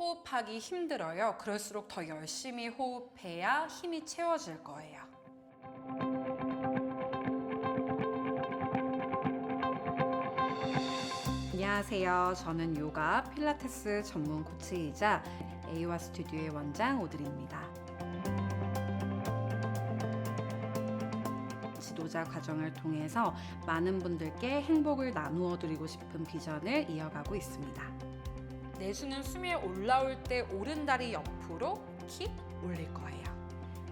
호흡하기 힘들어요. 그럴수록 더 열심히 호흡해야 힘이 채워질 거예요. 안녕하세요. 저는 요가 필라테스 전문 코치이자 에이와 스튜디오의 원장 오드리입니다. 지도자 과정을 통해서 많은 분들께 행복을 나누어 드리고 싶은 비전을 이어가고 있습니다. 내쉬는 숨이 올라올 때 오른다리 옆으로 킥 올릴 거예요.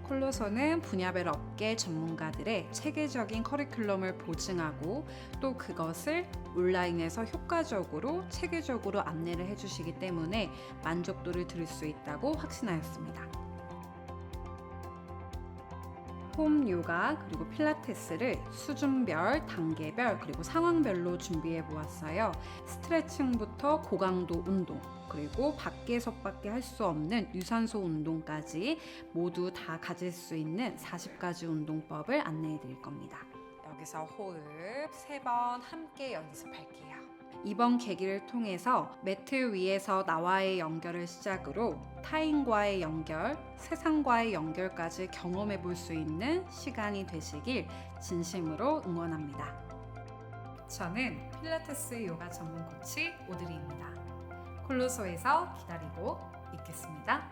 콜로서는 분야별 업계 전문가들의 체계적인 커리큘럼을 보증하고 또 그것을 온라인에서 효과적으로 체계적으로 안내를 해주시기 때문에 만족도를 들을 수 있다고 확신하였습니다. 홈 요가 그리고 필라테스를 수준별, 단계별 그리고 상황별로 준비해 보았어요. 스트레칭부터 고강도 운동 그리고 밖에서밖에 할 수 없는 유산소 운동까지 모두 다 가질 수 있는 40가지 운동법을 안내해 드릴 겁니다. 여기서 호흡 세 번 함께 연습할게요. 이번 계기를 통해서 매트 위에서 나와의 연결을 시작으로 타인과의 연결, 세상과의 연결까지 경험해 볼 수 있는 시간이 되시길 진심으로 응원합니다. 저는 필라테스 요가 전문 코치 오드리입니다. 콜로소에서 기다리고 있겠습니다.